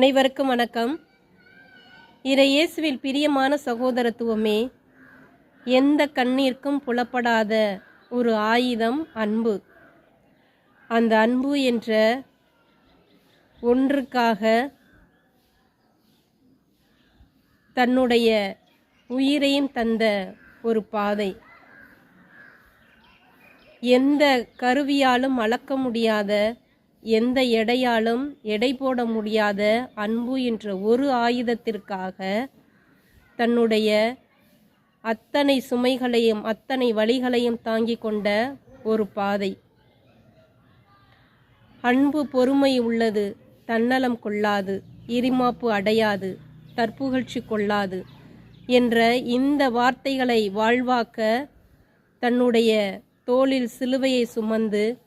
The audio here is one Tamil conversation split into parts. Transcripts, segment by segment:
அனைவருக்கும் வணக்கம். இறை இயேசுவில் பிரியமான சகோதரத்துவமே எந்த கண்ணிற்கும் புலப்படாத ஒரு ஆயுதம் அன்பு. அந்த அன்பு என்ற ஒன்றுக்காக தன்னுடைய உயிரையும் தந்த ஒரு பாதை. எந்த கருவியாலும் அளக்க முடியாத எந்த எடையாலும் எடை போட முடியாத அன்பு என்ற ஒரு ஆயுதத்திற்காக தன்னுடைய அத்தனை சுமைகளையும் அத்தனை வழிகளையும் தாங்கிக் கொண்ட ஒரு பாதை. அன்பு பொறுமை உள்ளது தன்னலம் கொள்ளாது இரிமாப்பு அடையாது தற்புகழ்ச்சி கொள்ளாது என்ற இந்த வார்த்தைகளை வாழ்வாக்க தன்னுடைய தோளில் சிலுவையை சுமந்து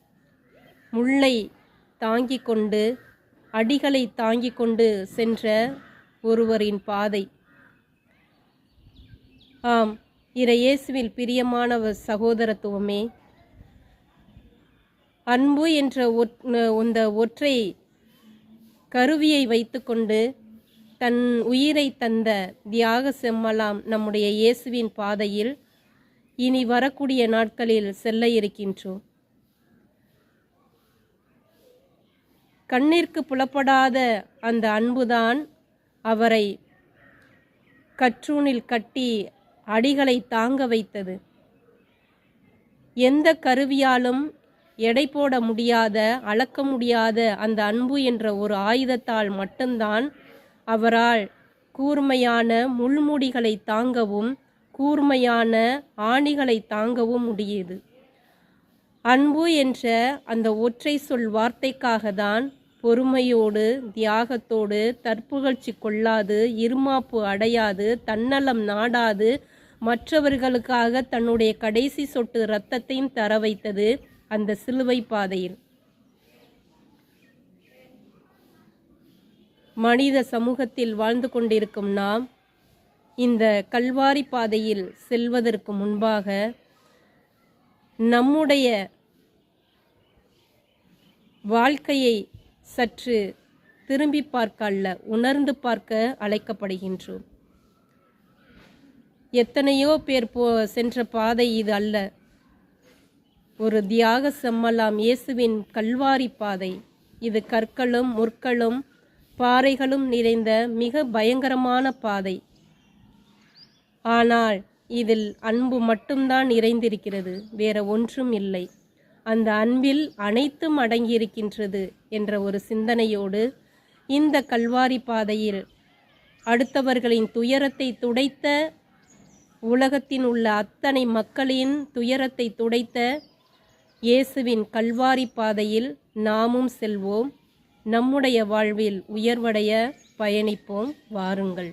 முல்லை தாங்கிக் கொண்டு அடிகளை தாங்கிக் கொண்டு சென்ற ஒருவரின் பாதை. ஆம் இறையேசுவில் இயேசுவில் சகோதரத்துவமே அன்பு என்ற இந்த ஒற்றை கருவியை வைத்துக்கொண்டு தன் உயிரை தந்த தியாக செம்மலாம் நம்முடைய இயேசுவின் பாதையில் இனி வரக்கூடிய நாட்களில் செல்ல இருக்கின்றோம். கண்ணிற்கு புலப்படாத அந்த அன்புதான் அவரை கற்றூனில் கட்டி அடிகளை தாங்க வைத்தது. எந்த கருவியாலும் எடை போட முடியாத அளக்க முடியாத அந்த அன்பு என்ற ஒரு ஆயுதத்தால் மட்டும்தான் அவரால் கூர்மையான முள்முடிகளை தாங்கவும் கூர்மையான ஆணிகளை தாங்கவும் முடியுது. அன்பு என்ற அந்த ஒற்றை சொல் வார்த்தைக்காக தான் பொறுமையோடு தியாகத்தோடு தற்புகழ்ச்சி கொள்ளாது இருமாப்பு அடையாது தன்னலம் நாடாது மற்றவர்களுக்காக தன்னுடைய கடைசி சொட்டு இரத்தத்தையும் தர வைத்தது அந்த சிலுவை பாதையில். மனித சமூகத்தில் வாழ்ந்து கொண்டிருக்கும் நாம் இந்த கல்வாரி பாதையில் செல்வதற்கு முன்பாக நம்முடைய வாழ்க்கையை சற்று திரும்பி பார்க்க அல்ல உணர்ந்து பார்க்க அழைக்கப்படுகின்றோம். எத்தனையோ பேர் போ சென்ற பாதை இது அல்ல. ஒரு தியாக செம்மலாம் இயேசுவின் கல்வாரி பாதை. இது கற்களும் முற்களும் பாறைகளும் நிறைந்த மிக பயங்கரமான பாதை. ஆனால் இதில் அன்பு மட்டும்தான் நிறைந்திருக்கிறது வேற ஒன்றும் இல்லை. அந்த அன்பில் அனைத்தும் அடங்கியிருக்கின்றது என்ற ஒரு சிந்தனையோடு இந்த கல்வாரி பாதையில் அடுத்தவர்களின் துயரத்தை துடைத்த உலகத்தின் உள்ள அத்தனை மக்களின் துயரத்தை துடைத்த இயேசுவின் கல்வாரி பாதையில் நாமும் செல்வோம். நம்முடைய வாழ்வில் உயர்வடைய பயணிப்போம். வாருங்கள்.